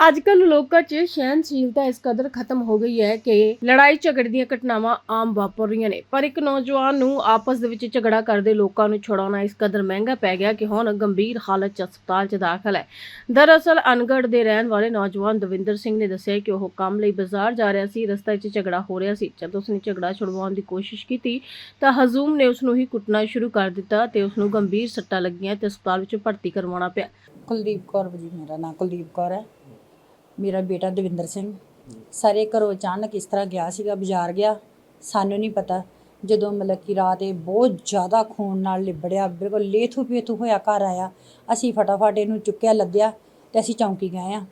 ਅੱਜ ਕੱਲ੍ਹ ਲੋਕਾਂ 'ਚ ਸਹਿਨਸ਼ੀਲਤਾ ਇਸ ਕਦਰ ਖਤਮ ਹੋ ਗਈ ਹੈ ਕਿ ਲੜਾਈ ਝਗੜੇ ਦੀਆਂ ਘਟਨਾਵਾਂ ਆਮ ਵਾਪਰ ਰਹੀਆਂ ਨੇ। ਪਰ ਇੱਕ ਨੌਜਵਾਨ ਨੂੰ ਆਪਸ ਦੇ ਵਿੱਚ ਝਗੜਾ ਕਰਦੇ ਲੋਕਾਂ ਨੂੰ ਛੁਡਾਉਣਾ ਇਸ ਕਦਰ ਮਹਿੰਗਾ ਪੈ ਗਿਆ ਕਿ ਹੁਣ ਗੰਭੀਰ ਹਾਲਤ 'ਚ ਹਸਪਤਾਲ 'ਚ ਦਾਖਲ ਹੈ। ਦਰਅਸਲ ਅਨਗੜ ਦੇ ਰਹਿਣ ਵਾਲੇ ਨੌਜਵਾਨ ਦਵਿੰਦਰ ਸਿੰਘ ਨੇ ਦੱਸਿਆ ਕਿ ਉਹ ਕੰਮ ਲਈ ਬਾਜ਼ਾਰ ਜਾ ਰਿਹਾ ਸੀ, ਰਸਤੇ 'ਚ ਝਗੜਾ ਹੋ ਰਿਹਾ ਸੀ। ਜਦ ਉਸਨੇ ਝਗੜਾ ਛੁਡਵਾਉਣ ਦੀ ਕੋਸ਼ਿਸ਼ ਕੀਤੀ ਤਾਂ ਹਜ਼ੂਮ ਨੇ ਉਸ ਨੂੰ ਹੀ ਕੁੱਟਣਾ ਸ਼ੁਰੂ ਕਰ ਦਿੱਤਾ ਤੇ ਉਸ ਨੂੰ ਗੰਭੀਰ ਸੱਟਾਂ ਲੱਗੀਆਂ ਤੇ ਹਸਪਤਾਲ ਵਿੱਚ ਭਰਤੀ ਕਰਵਾਉਣਾ ਪਿਆ। ਕੁਲਦੀਪ ਕੌਰ ਜੀ, ਮੇਰਾ ਨਾਮ ਕੁਲਦੀਪ ਕੌਰ ਹੈ। ਮੇਰਾ ਬੇਟਾ ਦਵਿੰਦਰ ਸਿੰਘ। ਸਾਰੇ ਘਰੋਂ ਅਚਾਨਕ ਇਸ ਤਰ੍ਹਾਂ ਗਿਆ ਸੀਗਾ, ਬਾਜ਼ਾਰ ਗਿਆ। ਸਾਨੂੰ ਨਹੀਂ ਪਤਾ। ਜਦੋਂ ਮਤਲਬ ਕਿ ਰਾਤ ਇਹ ਬਹੁਤ ਜ਼ਿਆਦਾ ਖੂਨ ਨਾਲ ਲਿਬੜਿਆ, ਬਿਲਕੁਲ ਲੇਥੂ ਪੇਥੂ ਹੋਇਆ ਘਰ ਆਇਆ। ਅਸੀਂ ਫਟਾਫਟ ਇਹਨੂੰ ਚੁੱਕਿਆ, ਲੱਦਿਆ ਤੇ ਅਸੀਂ ਚੌਂਕੀ ਗਏ ਆ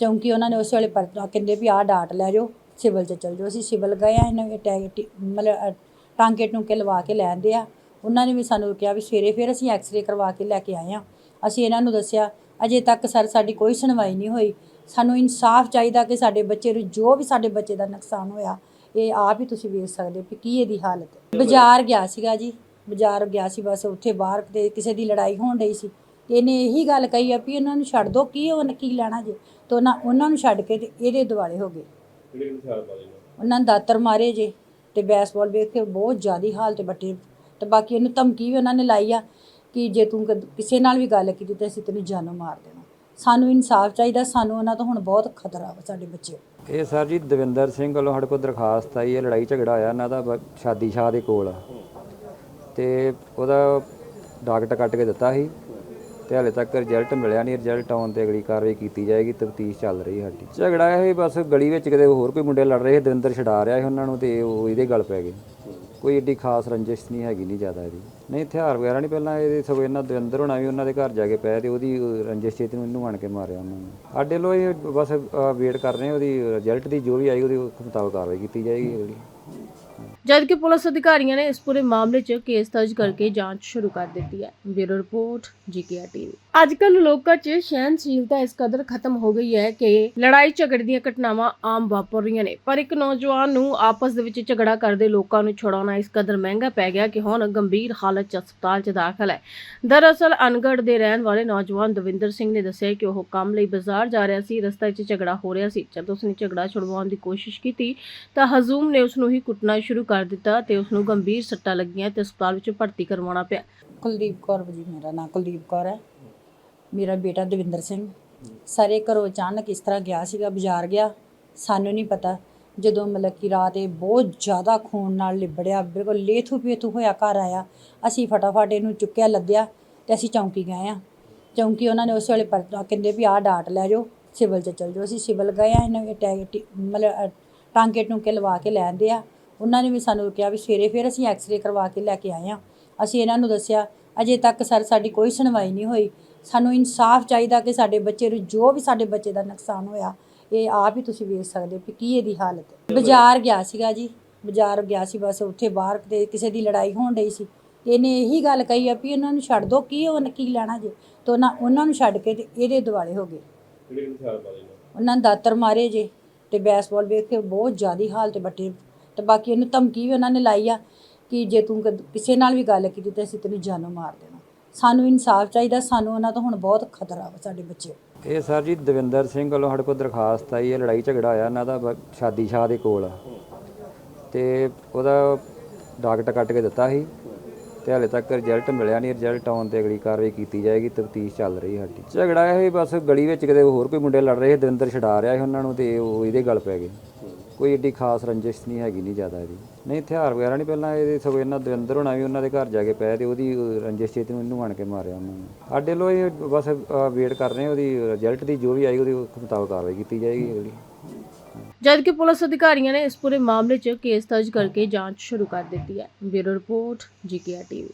ਚੌਂਕੀ ਉਹਨਾਂ ਨੇ ਉਸ ਵੇਲੇ ਪਰ ਕਹਿੰਦੇ ਵੀ ਆਹ ਡਾਟ ਲੈ ਜਾਓ, ਸਿਵਲ 'ਚ ਚਲ ਜਾਓ। ਅਸੀਂ ਸਿਵਲ ਗਏ ਆ ਇਹਨਾਂ ਟੈਗ ਟੀ- ਮਤਲਬ ਟਾਂਕੇ ਟੂੰਕੇ ਲਵਾ ਕੇ ਲੈ ਆਂਦੇ ਆ। ਉਹਨਾਂ ਨੇ ਵੀ ਸਾਨੂੰ ਕਿਹਾ ਵੀ ਸਵੇਰੇ ਫਿਰ ਅਸੀਂ ਐਕਸ-ਰੇ ਕਰਵਾ ਕੇ ਲੈ ਕੇ ਆਏ ਆ ਅਸੀਂ ਇਹਨਾਂ ਨੂੰ ਦੱਸਿਆ, ਅਜੇ ਤੱਕ ਸਰ ਸਾਡੀ ਕੋਈ ਸੁਣਵਾਈ ਨਹੀਂ ਹੋਈ। ਸਾਨੂੰ ਇਨਸਾਫ ਚਾਹੀਦਾ ਕਿ ਸਾਡੇ ਬੱਚੇ ਨੂੰ ਜੋ ਵੀ ਸਾਡੇ ਬੱਚੇ ਦਾ ਨੁਕਸਾਨ ਹੋਇਆ ਇਹ ਆਪ ਹੀ ਤੁਸੀਂ ਵੇਖ ਸਕਦੇ ਹੋ ਕਿ ਕੀ ਇਹਦੀ ਹਾਲਤ ਹੈ। ਬਾਜ਼ਾਰ ਗਿਆ ਸੀਗਾ ਜੀ ਬਾਜ਼ਾਰ ਗਿਆ ਸੀ ਬਸ ਉੱਥੇ ਬਾਹਰ ਤੇ ਕਿਸੇ ਦੀ ਲੜਾਈ ਹੋਣ ਰਹੀ ਸੀ। ਤੇ ਇਹਨੇ ਇਹੀ ਗੱਲ ਕਹੀ ਆ ਵੀ ਇਹਨਾਂ ਨੂੰ ਛੱਡ ਦਿਓ ਕੀ ਉਹ ਕੀ ਲੈਣਾ ਜੇ? ਤੇ ਉਹਨਾਂ ਉਹਨਾਂ ਨੂੰ ਛੱਡ ਕੇ ਤੇ ਇਹਦੇ ਦੁਆਲੇ ਹੋ ਗਏ। ਨੇ ਉਹਨਾਂ ਨੇ ਦਾਤਰ ਮਾਰੇ ਜੇ ਤੇ ਬੈਸਬਾਲ ਵੇਖ ਕੇ ਬਹੁਤ ਜ਼ਿਆਦੀ ਹਾਲਤ ਬੱਟੇ ਤੇ ਬਾਕੀ ਇਹਨੂੰ ਧਮਕੀ ਵੀ ਉਹਨਾਂ ਨੇ ਲਾਈ ਆ ਕਿ ਜੇ ਤੂੰ ਕਿਸੇ ਨਾਲ ਵੀ ਗੱਲ ਕੀਤੀ ਤੇ ਅਸੀਂ ਤੈਨੂੰ ਜਾਨੋਂ ਮਾਰ ਦੇਣਾ। ਸਾਨੂੰ ਇਨਸਾਫ ਚਾਹੀਦਾ, ਸਾਨੂੰ ਉਹਨਾਂ ਤੋਂ ਹੁਣ ਬਹੁਤ ਖਤਰਾ ਵਾ ਸਾਡੇ ਬੱਚੇ ਇਹ ਸਰ ਜੀ ਦਵਿੰਦਰ ਸਿੰਘ ਵੱਲੋਂ ਸਾਡੇ ਕੋਲ ਦਰਖਾਸਤ ਆਈ ਹੈ, ਲੜਾਈ ਝਗੜਾ ਆਇਆ ਇਹਨਾਂ ਦਾ, ਬ- ਸ਼ਾਦੀ ਸ਼ਾਹ ਦੇ ਕੋਲ। ਆ। ਤੇ ਉਹਦਾ ਡਾਕਟਰ ਕੱਟ ਕੇ ਦਿੱਤਾ ਸੀ ਤੇ ਹਾਲੇ ਤੱਕ ਰਿਜ਼ਲਟ ਮਿਲਿਆ ਨਹੀਂ, ਰਿਜ਼ਲਟ ਆਉਣ ਤੇ ਅਗਲੀ ਕਾਰਵਾਈ ਕੀਤੀ ਜਾਏਗੀ, ਤਫਤੀਸ਼ ਚੱਲ ਰਹੀ ਸਾਡੀ। ਝਗੜਾ ਇਹ ਬਸ ਗਲੀ ਵਿੱਚ ਕਿਤੇ ਹੋਰ ਕੋਈ ਮੁੰਡੇ ਲੜ ਰਹੇ ਸੀ, ਦਵਿੰਦਰ ਛਡਾ ਰਿਹਾ ਸੀ ਉਹਨਾਂ ਨੂੰ ਤੇ ਉਹ ਇਹਦੇ ਗੱਲ ਪੈ ਗਏ। ਕੋਈ ਏਡੀ ਖਾਸ ਰੰਜਿਸ਼ ਨਹੀਂ ਹੈਗੀ ਨਹੀਂ ਜ਼ਿਆਦਾ ਇਹਦੀ। ਨਹੀਂ, ਹਥਿਆਰ ਵਗੈਰਾ ਨਹੀਂ ਪਹਿਲਾਂ ਇਹਦੇ ਸਗੋਂ ਇਹਨਾਂ ਦਵਿੰਦਰ ਹੋਣਾ ਵੀ ਉਹਨਾਂ ਦੇ ਘਰ ਜਾ ਕੇ ਪਏ ਤੇ ਉਹਦੀ ਰੰਜਿਸ਼ ਚੇਤ ਨੂੰ ਇਹਨੂੰ ਆਣ ਕੇ ਮਾਰਿਆ ਉਹਨਾਂ ਨੇ। ਸਾਡੇ ਲੋ ਇਹ ਬਸ ਵੇਟ ਕਰ ਰਹੇ ਉਹਦੀ ਰਿਜ਼ਲਟ ਦੀ ਜੋ ਵੀ ਆਈ ਉਹਦੇ ਮੁਤਾਬਕ ਕਾਰਵਾਈ ਕੀਤੀ ਜਾਏਗੀ ਅਗਲੀ ਜਦਕਿ ਪੁਲਿਸ ਅਧਿਕਾਰੀਆਂ ਨੇ ਇਸ ਪੂਰੇ ਮਾਮਲੇ 'ਚ ਕੇਸ ਦਰਜ ਕਰਕੇ ਜਾਂਚ ਸ਼ੁਰੂ ਕਰ ਦਿੱਤੀ ਹੈ। Bureau report, GKR TV. ਅੱਜ ਕੱਲ੍ਹ ਲੋਕਾਂ 'ਚ ਸਹਿਨਸ਼ੀਲਤਾ ਇਸ ਕਦਰ ਖਤਮ ਹੋ ਗਈ ਹੈ ਕਿ ਲੜਾਈ ਝਗੜੇ ਦੀਆਂ ਘਟਨਾਵਾਂ ਆਮ ਵਾਪਰ ਰਹੀਆਂ ਨੇ। ਪਰ ਇੱਕ ਨੌਜਵਾਨ ਨੂੰ ਆਪਸ ਦੇ ਵਿੱਚ ਝਗੜਾ ਕਰਦੇ ਲੋਕਾਂ ਨੂੰ ਛੁਡਾਉਣਾ ਇਸ ਕਦਰ ਮਹਿੰਗਾ ਪੈ ਗਿਆ ਕਿ ਹੁਣ ਗੰਭੀਰ ਹਾਲਤ 'ਚ ਹਸਪਤਾਲ 'ਚ ਦਾਖਲ ਹੈ। ਦਰਅਸਲ ਅਨਗੜ ਦੇ ਰਹਿਣ ਵਾਲੇ ਨੌਜਵਾਨ ਦਵਿੰਦਰ ਸਿੰਘ ਨੇ ਦੱਸਿਆ ਕਿ ਉਹ ਕੰਮ ਲਈ ਬਾਜ਼ਾਰ ਜਾ ਰਿਹਾ ਸੀ, ਰਸਤੇ 'ਚ ਝਗੜਾ ਹੋ ਰਿਹਾ ਸੀ। ਜਦੋਂ ਉਸਨੇ ਝਗੜਾ ਛੁਡਵਾਉਣ ਦੀ ਕੋਸ਼ਿਸ਼ ਕੀਤੀ ਤਾਂ ਹਜ਼ੂਮ ਨੇ ਉਸ ਨੂੰ ਹੀ ਕੁੱਟਣਾ ਸ਼ੁਰੂ ਕਰ ਦਿੱਤਾ ਤੇ ਉਸ ਨੂੰ ਗੰਭੀਰ ਸੱਟਾਂ ਲੱਗੀਆਂ ਤੇ ਹਸਪਤਾਲ ਵਿੱਚ ਭਰਤੀ ਕਰਵਾਉਣਾ ਪਿਆ। ਕੁਲਦੀਪ ਕੌਰ ਜੀ, ਮੇਰਾ ਨਾਮ ਕੁਲਦੀਪ ਕੌਰ ਹੈ। ਮੇਰਾ ਬੇਟਾ ਦਵਿੰਦਰ ਸਿੰਘ। ਸਾਰੇ ਘਰੋਂ ਅਚਾਨਕ ਇਸ ਤਰ੍ਹਾਂ ਗਿਆ ਸੀਗਾ, ਬਾਜ਼ਾਰ ਗਿਆ। ਸਾਨੂੰ ਨਹੀਂ ਪਤਾ। ਜਦੋਂ ਮਤਲਬ ਕਿ ਰਾਤ ਇਹ ਬਹੁਤ ਜ਼ਿਆਦਾ ਖੂਨ ਨਾਲ ਲਿਬੜਿਆ, ਬਿਲਕੁਲ ਲੇਥੂ ਪੇਥੂ ਹੋਇਆ ਘਰ ਆਇਆ। ਅਸੀਂ ਫਟਾਫਟ ਇਹਨੂੰ ਚੁੱਕਿਆ, ਲੱਦਿਆ ਤੇ ਅਸੀਂ ਚੌਂਕੀ ਗਏ ਆ ਚੌਂਕੀ ਉਹਨਾਂ ਨੇ ਉਸ ਵੇਲੇ ਪਰ ਕਹਿੰਦੇ ਵੀ ਆਹ ਡਾਟ ਲੈ ਜਾਓ, ਸਿਵਲ 'ਚ ਚਲ ਜਾਓ। ਅਸੀਂ ਸਿਵਲ ਗਏ ਆ ਇਹਨਾਂ ਟੈਗ ਟੀ- ਮਤਲਬ ਟਾਂਕੇ ਟੂੰਕੇ ਲਵਾ ਕੇ ਲੈ ਆਂਦੇ ਆ। ਉਹਨਾਂ ਨੇ ਵੀ ਸਾਨੂੰ ਕਿਹਾ ਵੀ ਸਵੇਰੇ ਫਿਰ ਅਸੀਂ ਐਕਸ-ਰੇ ਕਰਵਾ ਕੇ ਲੈ ਕੇ ਆਏ ਆ ਅਸੀਂ ਇਹਨਾਂ ਨੂੰ ਦੱਸਿਆ, ਅਜੇ ਤੱਕ ਸਰ ਸਾਡੀ ਕੋਈ ਸੁਣਵਾਈ ਨਹੀਂ ਹੋਈ। ਸਾਨੂੰ ਇਨਸਾਫ ਚਾਹੀਦਾ ਕਿ ਸਾਡੇ ਬੱਚੇ ਨੂੰ ਜੋ ਵੀ ਸਾਡੇ ਬੱਚੇ ਦਾ ਨੁਕਸਾਨ ਹੋਇਆ ਇਹ ਆਪ ਹੀ ਤੁਸੀਂ ਵੇਖ ਸਕਦੇ ਹੋ ਕਿ ਕੀ ਇਹਦੀ ਹਾਲਤ ਹੈ। ਬਾਜ਼ਾਰ ਗਿਆ ਸੀਗਾ ਜੀ ਬਾਜ਼ਾਰ ਗਿਆ ਸੀ ਬਸ ਉੱਥੇ ਬਾਹਰ ਤੇ ਕਿਸੇ ਦੀ ਲੜਾਈ ਹੋਣ ਰਹੀ ਸੀ। ਇਹਨੇ ਇਹੀ ਗੱਲ ਕਹੀ ਆ ਵੀ ਇਹਨਾਂ ਨੂੰ ਛੱਡ ਦਿਓ ਕੀ ਉਹ ਕੀ ਲੈਣਾ ਜੇ? ਤੇ ਉਹਨਾਂ ਉਹਨਾਂ ਨੂੰ ਛੱਡ ਕੇ ਤੇ ਇਹਦੇ ਦੁਆਲੇ ਹੋ ਗਏ। ਨੇ ਉਹਨਾਂ ਨੇ ਦਾਤਰ ਮਾਰੇ ਜੇ ਤੇ ਬੈਸਬਾਲ ਵੇਖ ਕੇ ਬਹੁਤ ਜ਼ਿਆਦੀ ਹਾਲਤ ਬੱਟੇ ਤੇ ਬਾਕੀ ਇਹਨੂੰ ਧਮਕੀ ਵੀ ਉਹਨਾਂ ਨੇ ਲਾਈ ਆ ਕਿ ਜੇ ਤੂੰ ਕਿਸੇ ਨਾਲ ਵੀ ਗੱਲ ਕੀਤੀ ਤੇ ਅਸੀਂ ਤੈਨੂੰ ਜਾਨੋਂ ਮਾਰ ਦੇਣਾ। ਸਾਨੂੰ ਇਨਸਾਫ ਚਾਹੀਦਾ, ਸਾਨੂੰ ਉਹਨਾਂ ਤੋਂ ਹੁਣ ਬਹੁਤ ਖਤਰਾ ਵਾ ਸਾਡੇ ਬੱਚੇ। ਇਹ ਸਰ ਜੀ ਦਵਿੰਦਰ ਸਿੰਘ ਵੱਲੋਂ ਸਾਡੇ ਕੋਲ ਦਰਖਾਸਤ ਆਈ ਹੈ, ਲੜਾਈ ਝਗੜਾ ਆਇਆ ਇਹਨਾਂ ਦਾ, ਬ- ਸ਼ਾਦੀ ਸ਼ਾਹ ਦੇ ਕੋਲ। ਆ। ਤੇ ਉਹਦਾ ਡਾਕਟਰ ਕੱਟ ਕੇ ਦਿੱਤਾ ਸੀ ਤੇ ਹਾਲੇ ਤੱਕ ਰਿਜ਼ਲਟ ਮਿਲਿਆ ਨਹੀਂ, ਰਿਜ਼ਲਟ ਆਉਣ ਤੇ ਅਗਲੀ ਕਾਰਵਾਈ ਕੀਤੀ ਜਾਏਗੀ, ਤਫਤੀਸ਼ ਚੱਲ ਰਹੀ ਸਾਡੀ। ਝਗੜਾ ਇਹ ਬਸ ਗਲੀ ਵਿੱਚ ਕਿਤੇ ਹੋਰ ਕੋਈ ਮੁੰਡੇ ਲੜ ਰਹੇ ਸੀ, ਦਵਿੰਦਰ ਛਡਾ ਰਿਹਾ ਸੀ ਉਹਨਾਂ ਨੂੰ ਤੇ ਉਹ ਇਹਦੇ ਗੱਲ ਪੈ ਗਏ। ਕੋਈ ਏਡੀ ਖਾਸ ਰੰਜਿਸ਼ ਨਹੀਂ ਹੈਗੀ ਨਹੀਂ ਜ਼ਿਆਦਾ ਇਹਦੀ। ਨਹੀਂ, ਹਥਿਆਰ ਵਗੈਰਾ ਨਹੀਂ ਪਹਿਲਾਂ ਇਹਦੇ ਸਗੋਂ ਇਹਨਾਂ ਦਵਿੰਦਰ ਹੋਣਾ ਵੀ ਉਹਨਾਂ ਦੇ ਘਰ ਜਾ ਕੇ ਪਏ ਤੇ ਉਹਦੀ ਰੰਜਿਸ਼ ਚੇਤ ਨੂੰ ਇਹਨੂੰ ਆਣ ਕੇ ਮਾਰਿਆ ਉਹਨਾਂ ਨੇ। ਸਾਡੇ ਲੋ ਇਹ ਬਸ ਵੇਟ ਕਰ ਰਹੇ ਉਹਦੀ ਰਿਜ਼ਲਟ ਦੀ, ਜੋ ਵੀ ਆਈ ਉਹਦੇ ਮੁਤਾਬਕ ਕਾਰਵਾਈ ਕੀਤੀ ਜਾਏਗੀ ਅਗਲੀ। ਜਦਕਿ ਪੁਲਿਸ ਅਧਿਕਾਰੀਆਂ ਨੇ ਇਸ ਪੂਰੇ ਮਾਮਲੇ 'ਚ ਕੇਸ ਦਰਜ ਕਰਕੇ ਜਾਂਚ ਸ਼ੁਰੂ ਕਰ ਦਿੱਤੀ ਹੈ। Bureau report, GKR TV.